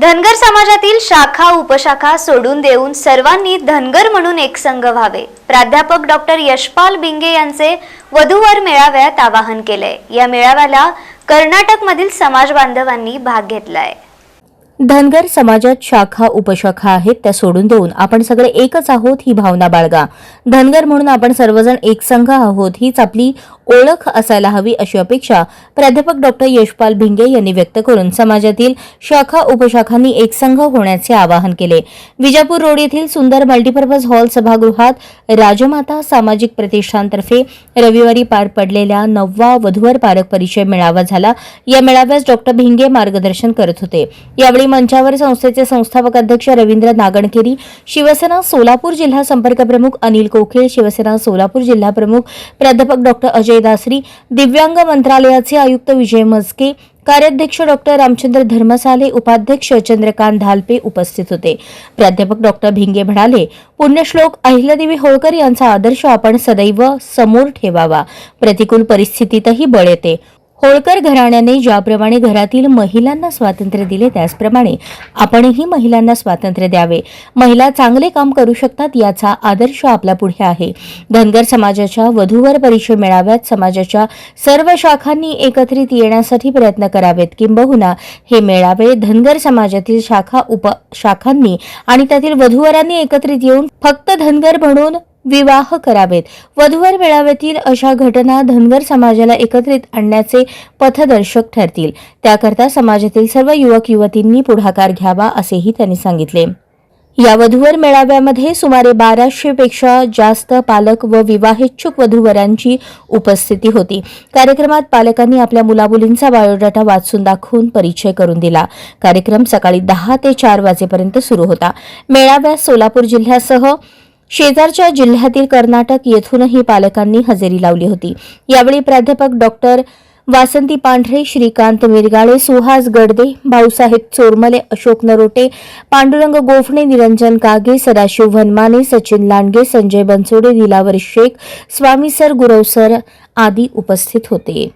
धनगर समाजातील शाखा उपशाखा सोडून देऊन सर्वांनी धनगर म्हणून एकसंघ व्हावे. प्राध्यापक डॉक्टर यशपाल बिंगे यांचे वधूवर मेळाव्यात आवाहन केलंय. या मेळाव्याला कर्नाटकमधील समाज बांधवांनी भाग घेतलाय. धनगर समाजात शाखा उपशाखा आहेत त्या सोडून देऊन आपण सगळे एकच आहोत ही भावना बाळगा. धनगर म्हणून आपण सर्वजण एकसंघ आहोत हीच आपली ओळख असायला हवी अशी अपेक्षा प्राध्यापक डॉक्टर यशपाल भिंगे यांनी व्यक्त करून समाजातील शाखा उपशाखांनी एकसंघ होण्याचे आवाहन केले. विजापूर रोड येथील सुंदर मल्टीपर्पज हॉल सभागृहात राजमाता सामाजिक प्रतिष्ठानतर्फे रविवारी पार पडलेल्या नववा वधूवर पारक परिचय मेळावा झाला. या मेळाव्यास डॉक्टर भिंगे मार्गदर्शन करत होते. यावेळी मंचावर संस्थेचे संस्थापक अध्यक्ष रवींद्र नागणकेरी शिवसेना सोलापूर जिल्हा संपर्क प्रमुख अनिल कोखेळ शिवसेना सोलापूर जिल्हा प्रमुख प्राध्यापक डॉक्टर अजय दासरी दिव्यांग मंत्रालयाचे आयुक्त विजय मस्के कार्याध्यक्ष डॉक्टर रामचंद्र धर्मसाले उपाध्यक्ष चंद्रकांत धालपे उपस्थित होते. प्राध्यापक डॉक्टर भिंगे म्हणाले पुण्यश्लोक अहिल्यादेवी होळकर यांचा आदर्श आपण सदैव समोर ठेवावा. प्रतिकूल परिस्थितीतही बळ येते. होळकर घराण्याने ज्याप्रमाणे घरातील महिलांना स्वातंत्र्य दिले त्याचप्रमाणे आपणही महिलांना स्वातंत्र्य द्यावे. महिला चांगले काम करू शकतात याचा आदर्श आपल्या पुढे आहे. धनगर समाजाच्या वधूवर परिचय मेळाव्यात. समाजाच्या सर्व शाखांनी एकत्रित येण्यासाठी प्रयत्न करावेत. किंबहुना हे मेळावे धनगर समाजातील शाखा उपशाखांनी आणि त्यातील वधूवरांनी एकत्रित येऊन फक्त धनगर म्हणून विवाह करावेत. वधूवर मेळाव्यातील अशा घटना धनगर समाजाला एकत्रित आणण्याचे पथदर्शक ठरतील. त्याकरता समाजातील सर्व युवक युवतींनी पुढाकार घ्यावा असेही त्यांनी सांगितले. या वधूवर मेळाव्यामध्ये सुमारे बाराशेपेक्षा जास्त पालक व विवाहेच्छुक वधूवरांची उपस्थिती होती. कार्यक्रमात पालकांनी आपल्या मुलामुलींचा बायोडाटा वाचून दाखवून परिचय करून दिला. कार्यक्रम सकाळी दहा ते चार वाजेपर्यंत सुरू होता. मेळाव्यात सोलापूर जिल्ह्यासह शेजारच्या जिल्ह्यातील कर्नाटक येथूनही पालकांनी हजेरी लावली होती. यावेळी प्राध्यापक doctor Vasanti Pandhare Shrikant Mirgale Suhas Gadade Bhausaheb Chormale Ashok Narote Pandurang Gophane Niranjan Kage Sadashiv Vanmane Sachin Landge Sanjay Bansode Dilawar Shaikh Swami sir Gurav sir आदी उपस्थित होते.